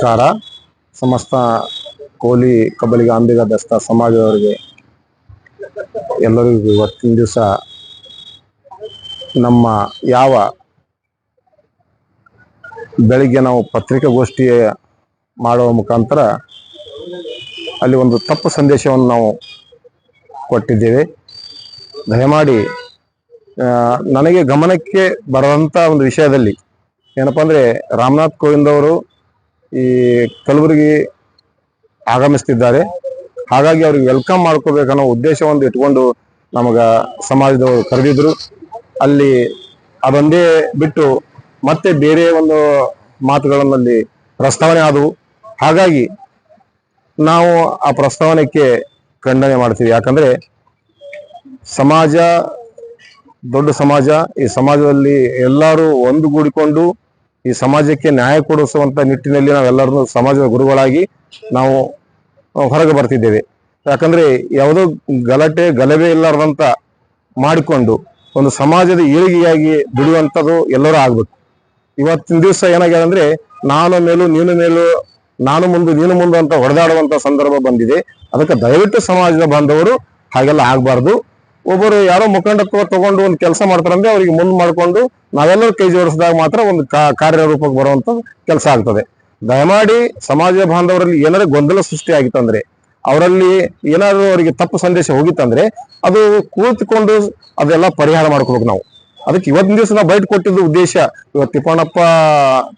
ನಮಸ್ಕಾರ. ಸಮಸ್ತ ಕೋಲಿ ಕಬಲಿಗ ಅಂಬಿಗ ದಸ್ತ ಸಮಾಜದವರಿಗೆ ಎಲ್ಲರಿಗೂ ಇವತ್ತಿನ ದಿವಸ ನಮ್ಮ ಯಾವ ಬೆಳಿಗ್ಗೆ ನಾವು ಪತ್ರಿಕಾಗೋಷ್ಠಿ ಮಾಡುವ ಮುಖಾಂತರ ಅಲ್ಲಿ ಒಂದು ತಪ್ಪು ಸಂದೇಶವನ್ನು ನಾವು ಕೊಟ್ಟಿದ್ದೇವೆ. ದಯಮಾಡಿ ನನಗೆ ಗಮನಕ್ಕೆ ಬರುವಂತ ಒಂದು ವಿಷಯದಲ್ಲಿ ಏನಪ್ಪ ಅಂದರೆ ರಾಮನಾಥ್ ಕೋವಿಂದ್ ಅವರು ಈ ಕಲಬುರಗಿ ಆಗಮಿಸ್ತಿದ್ದಾರೆ. ಹಾಗಾಗಿ ಅವ್ರಿಗೆ ವೆಲ್ಕಮ್ ಮಾಡ್ಕೋಬೇಕನ್ನೋ ಉದ್ದೇಶವನ್ನು ಇಟ್ಕೊಂಡು ನಮಗ ಸಮಾಜದವರು ಕರೆದಿದ್ರು. ಅಲ್ಲಿ ಅದೊಂದೇ ಬಿಟ್ಟು ಮತ್ತೆ ಬೇರೆ ಒಂದು ಮಾತುಗಳನ್ನಲ್ಲಿ ಪ್ರಸ್ತಾವನೆ ಆದವು. ಹಾಗಾಗಿ ನಾವು ಆ ಪ್ರಸ್ತಾವನೆಗೆ ಖಂಡನೆ ಮಾಡ್ತೀವಿ. ಯಾಕಂದ್ರೆ ಸಮಾಜ ದೊಡ್ಡ ಸಮಾಜ. ಈ ಸಮಾಜದಲ್ಲಿ ಎಲ್ಲರೂ ಒಂದುಗೂಡಿಕೊಂಡು ಈ ಸಮಾಜಕ್ಕೆ ನ್ಯಾಯ ಕೊಡಿಸುವಂತ ನಿಟ್ಟಿನಲ್ಲಿ ನಾವೆಲ್ಲರೂ ಸಮಾಜದ ಗುರುಗಳಾಗಿ ನಾವು ಹೊರಗೆ ಬರ್ತಿದ್ದೇವೆ. ಯಾಕಂದ್ರೆ ಯಾವುದೋ ಗಲಾಟೆ, ಗಲಭೆ ಇಲ್ಲಾರ್ದಂತ ಮಾಡಿಕೊಂಡು ಒಂದು ಸಮಾಜದ ಏಳಿಗೆಯಾಗಿ ದುಡಿಯುವಂಥದ್ದು ಎಲ್ಲರೂ ಆಗ್ಬೇಕು. ಇವತ್ತಿನ ದಿವಸ ಏನಾಗಿದೆ ಅಂದ್ರೆ ನಾನು ಮೇಲೂ ನೀನು ಮೇಲೂ, ನಾನು ಮುಂದೆ ನೀನು ಮುಂದೆ ಅಂತ ಹೊಡೆದಾಡುವಂತ ಸಂದರ್ಭ ಬಂದಿದೆ. ಅದಕ್ಕೆ ದಯವಿಟ್ಟು ಸಮಾಜದ ಬಾಂಧವರು ಹಾಗೆಲ್ಲ ಆಗ್ಬಾರ್ದು. ಒಬ್ಬರು ಯಾರೋ ಮುಖಂಡತ್ವ ತಗೊಂಡು ಒಂದು ಕೆಲಸ ಮಾಡ್ತಾರಂದ್ರೆ ಅವರಿಗೆ ಮುಂದೆ ಮಾಡಿಕೊಂಡು ನಾವೆಲ್ಲರೂ ಕೈ ಜೋಡಿಸಿದಾಗ ಮಾತ್ರ ಒಂದು ಕಾರ್ಯರೂಪಕ್ಕೆ ಬರುವಂತ ಕೆಲಸ ಆಗ್ತದೆ. ದಯಮಾಡಿ ಸಮಾಜ ಬಾಂಧವರಲ್ಲಿ ಏನಾದ್ರು ಗೊಂದಲ ಸೃಷ್ಟಿ ಆಗಿತ್ತಂದ್ರೆ ಅವರಲ್ಲಿ ಏನಾದ್ರು ಅವರಿಗೆ ತಪ್ಪು ಸಂದೇಶ ಹೋಗಿತ್ತಂದ್ರೆ, ಅದು ಕೂತ್ಕೊಂಡು ಅದೆಲ್ಲ ಪರಿಹಾರ ಮಾಡ್ಕೋಬೇಕು ನಾವು. ಅದಕ್ಕೆ ಇವತ್ತಿನ ದಿವಸ ನಾವು ಬೈಟ್ ಕೊಟ್ಟಿದ್ದು ಉದ್ದೇಶ ಇವತ್ತು ತಿಪ್ಪಣ್ಣಪ್ಪ,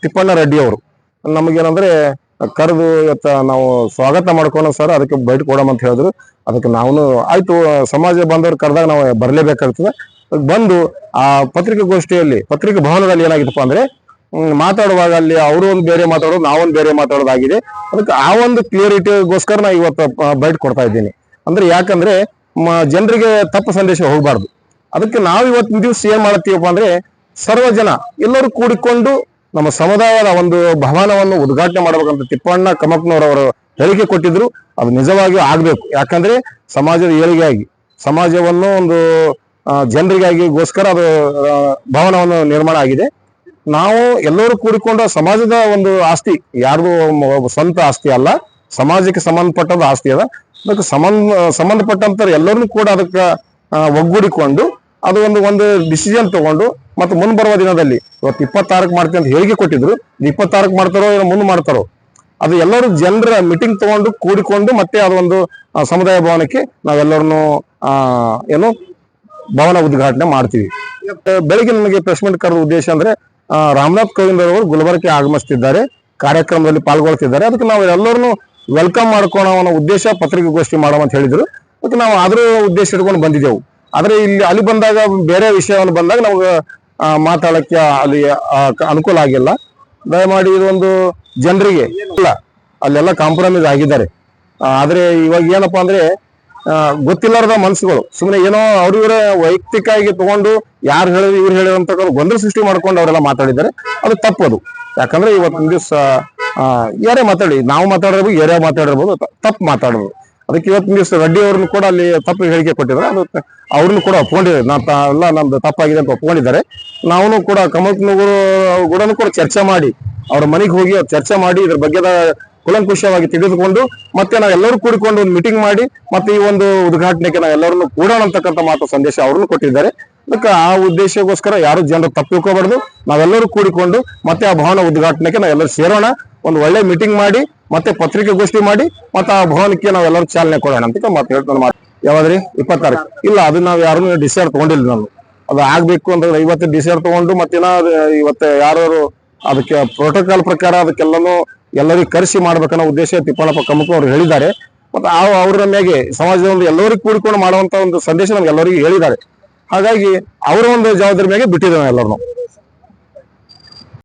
ತಿಪ್ಪಣ್ಣ ರೆಡ್ಡಿ ಅವರು. ನಮಗೇನಂದ್ರೆ ಕರೆದು ಇವತ್ತ ನಾವು ಸ್ವಾಗತ ಮಾಡ್ಕೊಂಡು ಸರ್ ಅದಕ್ಕೆ ಬೈಟ್ ಕೊಡಮ್ ಅಂತ ಹೇಳಿದ್ರು. ಅದಕ್ಕೆ ನಾವು ಆಯ್ತು, ಸಮಾಜ ಬಾಂಧವರು ಕರೆದಾಗ ನಾವು ಬರಲೇಬೇಕಾಗ್ತದೆ. ಬಂದು, ಆ ಪತ್ರಿಕಾಗೋಷ್ಠಿಯಲ್ಲಿ ಪತ್ರಿಕಾ ಭವನದಲ್ಲಿ ಏನಾಗಿತ್ತಪ್ಪ ಅಂದ್ರೆ ಮಾತಾಡುವಾಗ ಅಲ್ಲಿ ಅವರು ಒಂದು ಬೇರೆ ಮಾತಾಡೋದು, ನಾವೊಂದು ಬೇರೆ ಮಾತಾಡೋದಾಗಿದೆ. ಅದಕ್ಕೆ ಆ ಒಂದು ಕ್ಲಿಯರಿಟಿಗೋಸ್ಕರ ನಾ ಇವತ್ತು ಬೈಟ್ ಕೊಡ್ತಾ ಇದ್ದೀನಿ. ಅಂದ್ರೆ ಯಾಕಂದ್ರೆ ಜನರಿಗೆ ತಪ್ಪು ಸಂದೇಶ ಹೋಗಬಾರ್ದು. ಅದಕ್ಕೆ ನಾವು ಇವತ್ತಿನ ದಿವಸ ಏನ್ ಮಾಡ್ತೀವಪ್ಪ ಅಂದ್ರೆ ಸರ್ವ ಜನ ಎಲ್ಲರೂ ಕೂಡಿಕೊಂಡು ನಮ್ಮ ಸಮುದಾಯದ ಒಂದು ಭವನವನ್ನು ಉದ್ಘಾಟನೆ ಮಾಡಬೇಕಂತ ತಿಪ್ಪಣ್ಣ ಕಮಕ್ನವರವರು ಹೇಳಿಕೆ ಕೊಟ್ಟಿದ್ರು. ಅದು ನಿಜವಾಗಿಯೂ ಆಗ್ಬೇಕು. ಯಾಕಂದ್ರೆ ಸಮಾಜದ ಏಳಿಗೆಯಾಗಿ, ಸಮಾಜವನ್ನು ಒಂದು ಜನರಿಗಾಗಿ ಜನರಿಗಾಗಿಗೋಸ್ಕರ ಅದು ಭವನವನ್ನು ನಿರ್ಮಾಣ ಆಗಿದೆ. ನಾವು ಎಲ್ಲರೂ ಕೂಡಿಕೊಂಡ ಸಮಾಜದ ಒಂದು ಆಸ್ತಿ, ಯಾರ್ದು ಸ್ವಂತ ಆಸ್ತಿ ಅಲ್ಲ, ಸಮಾಜಕ್ಕೆ ಸಂಬಂಧಪಟ್ಟದ ಆಸ್ತಿ ಅದ. ಅದಕ್ಕೆ ಸಂಬಂಧ ಸಂಬಂಧಪಟ್ಟಂತ ಎಲ್ಲರನ್ನು ಕೂಡ ಅದಕ್ಕೆ ಒಗ್ಗೂಡಿಕೊಂಡು ಅದು ಒಂದು ಒಂದು ಡಿಸಿಷನ್ ತಗೊಂಡು ಮತ್ತೆ ಮುಂದೆ ಬರುವ ದಿನದಲ್ಲಿ ಇವತ್ತು ಇಪ್ಪತ್ತಾರಕ್ಕೆ ಮಾಡ್ತೀನಿ ಅಂತ ಹೇಳಿಕೆ ಕೊಟ್ಟಿದ್ರು. ಇಪ್ಪತ್ತಾರಕ್ಕೆ ಮಾಡ್ತಾರೋ ಏನೋ ಮುಂದೆ ಮಾಡ್ತಾರೋ. ಅದು ಎಲ್ಲರೂ ಜನರ ಮೀಟಿಂಗ್ ತಗೊಂಡು ಕೂಡಿಕೊಂಡು ಮತ್ತೆ ಅದೊಂದು ಸಮುದಾಯ ಭವನಕ್ಕೆ ನಾವೆಲ್ಲರನ್ನು ಏನು, ಭವನ ಉದ್ಘಾಟನೆ ಮಾಡ್ತೀವಿ. ಬೆಳಿಗ್ಗೆ ನನಗೆ ಪ್ರೆಸ್ ಮೀಟ್ ಕರೆದ ಉದ್ದೇಶ ಅಂದ್ರೆ ರಾಮನಾಥ್ ಕೋವಿಂದ್ ಅವರು ಗುಲ್ಬರ್ಗಕ್ಕೆ ಆಗಮಿಸ್ತಿದ್ದಾರೆ, ಕಾರ್ಯಕ್ರಮದಲ್ಲಿ ಪಾಲ್ಗೊಳ್ತಿದ್ದಾರೆ. ಅದಕ್ಕೆ ನಾವು ಎಲ್ಲರನ್ನು ವೆಲ್ಕಮ್ ಮಾಡ್ಕೊಳ್ಳೋ ಉದ್ದೇಶ ಪತ್ರಿಕಾಗೋಷ್ಠಿ ಮಾಡೋಣ ಅಂತ ಹೇಳಿದ್ರು. ಅದಕ್ಕೆ ನಾವು ಅದ್ರ ಉದ್ದೇಶ ಇಟ್ಕೊಂಡು ಬಂದಿದ್ದೆವು. ಆದ್ರೆ ಇಲ್ಲಿ ಅಲ್ಲಿ ಬಂದಾಗ ಬೇರೆ ವಿಷಯವನ್ನು ಬಂದಾಗ ನಮ್ಗೆ ಮಾತಾಡಕ್ಕೆ ಅಲ್ಲಿ ಅನುಕೂಲ ಆಗಿಲ್ಲ. ದಯಮಾಡಿ ಇದೊಂದು ಜನರಿಗೆ ಇಲ್ಲ, ಅಲ್ಲೆಲ್ಲ ಕಾಂಪ್ರಮೈಸ್ ಆಗಿದ್ದಾರೆ. ಆದರೆ ಇವಾಗ ಏನಪ್ಪಾ ಅಂದ್ರೆ ಗೊತ್ತಿಲ್ಲಾರದ ಮನಸ್ಸುಗಳು. ಸುಮ್ಮನೆ ಏನೋ ಅವ್ರಿವ್ರ ವೈಯಕ್ತಿಕವಾಗಿ ತಗೊಂಡು ಯಾರು ಹೇಳಿದ್ರು ಇವ್ರು ಹೇಳಿದ್ರು ಗೊಂದಲ ಸೃಷ್ಟಿ ಮಾಡ್ಕೊಂಡು ಅವರೆಲ್ಲ ಮಾತಾಡಿದ್ದಾರೆ. ಅದು ತಪ್ಪದು ಯಾಕಂದ್ರೆ ಇವತ್ತಿನ ದಿವಸ ಯಾರೇ ಮಾತಾಡಿ, ನಾವು ಮಾತಾಡಿರ್ಬೋದು, ಯಾರೇ ಮಾತಾಡಿರ್ಬೋದು ತಪ್ಪು ಮಾತಾಡೋದು ಅದಕ್ಕೆ ಇವತ್ತು ದಿವಸ ರೆಡ್ಡಿ ಅವ್ರನ್ನು ಕೂಡ ಅಲ್ಲಿ ತಪ್ಪು ಹೇಳಿಕೆ ಕೊಟ್ಟಿದ್ದಾರೆ. ಅದು ಅವ್ರನ್ನು ಕೂಡ ಒಪ್ಕೊಂಡಿದ್ದಾರೆ. ನಾ ಎಲ್ಲ ನಮ್ದು ತಪ್ಪಾಗಿದೆ ಅಂತ ಒಪ್ಕೊಂಡಿದ್ದಾರೆ. ನಾವು ಕೂಡ ಕಮಲ್ನವರು ಕೂಡ ಕೂಡ ಚರ್ಚೆ ಮಾಡಿ, ಅವ್ರ ಮನೆಗೆ ಹೋಗಿ ಚರ್ಚೆ ಮಾಡಿ, ಇದ್ರ ಬಗ್ಗೆ ಕುಲಂಕುಷವಾಗಿ ತಿಳಿದುಕೊಂಡು, ಮತ್ತೆ ನಾವೆಲ್ಲರೂ ಕೂಡಿಕೊಂಡು ಒಂದು ಮೀಟಿಂಗ್ ಮಾಡಿ, ಮತ್ತೆ ಈ ಒಂದು ಉದ್ಘಾಟನೆಗೆ ನಾವೆಲ್ಲರನ್ನು ಕೂಡೋಣ ಅಂತಕ್ಕಂಥ ಮಾತು ಸಂದೇಶ ಅವ್ರನ್ನು ಕೊಟ್ಟಿದ್ದಾರೆ. ಅದಕ್ಕೆ ಆ ಉದ್ದೇಶಕ್ಕೋಸ್ಕರ ಯಾರು ಜನರು ತಪ್ಪಿಕೋಬಾರ್ದು ನಾವೆಲ್ಲರೂ ಕೂಡಿಕೊಂಡು ಮತ್ತೆ ಆ ಭವನ ಉದ್ಘಾಟನೆಗೆ ನಾವೆಲ್ಲರೂ ಸೇರೋಣ. ಒಂದು ಒಳ್ಳೆ ಮೀಟಿಂಗ್ ಮಾಡಿ ಮತ್ತೆ ಪತ್ರಿಕಾಗೋಷ್ಠಿ ಮಾಡಿ, ಮತ್ತೆ ಆ ಭವನಕ್ಕೆ ನಾವೆಲ್ಲರೂ ಚಾಲನೆ ಕೊಡೋಣ ಅಂತ ಮತ್ತೆ ಹೇಳ್ತಾನೆ ಮಾತು ಯಾವಾದ್ರಿ ಇಪ್ಪತ್ತಾರಕ್ಕೆ ಇಲ್ಲ ಅದು ನಾವು ಯಾರು ಡಿಸೈಡ್ ತಗೊಂಡಿಲ್ಲ ನಾನು. ಅದು ಆಗ್ಬೇಕು ಅಂತ ಇವತ್ತು ಡಿಸೈಡ್ ತಗೊಂಡು ಮತ್ತಿನ ಇವತ್ತೆ ಯಾರು ಅದಕ್ಕೆ ಪ್ರೋಟೋಕಾಲ್ ಪ್ರಕಾರ ಅದಕ್ಕೆಲ್ಲನೂ ಎಲ್ಲರಿಗೂ ಕರೆಸಿ ಮಾಡ್ಬೇಕನ್ನೋ ಉದ್ದೇಶ ತಿಪ್ಪಣ್ಣಪ್ಪ ಕಮ್ಮಕ್ಕ ಅವರು ಹೇಳಿದ್ದಾರೆ. ಮತ್ತೆ ಆ ಅವರ ಮ್ಯಾಗೆ ಸಮಾಜದ ಒಂದು ಎಲ್ಲರಿಗೂ ಕೂಡಿಕೊಂಡು ಮಾಡುವಂತ ಒಂದು ಸಂದೇಶ ನಮ್ಗೆ ಎಲ್ಲರಿಗೂ ಹೇಳಿದ್ದಾರೆ. ಹಾಗಾಗಿ ಅವರ ಒಂದು ಜವಾಬ್ದಾರಿ ಮ್ಯಾಗೆ ಬಿಟ್ಟಿದ್ದೇವೆ ಎಲ್ಲರನ್ನು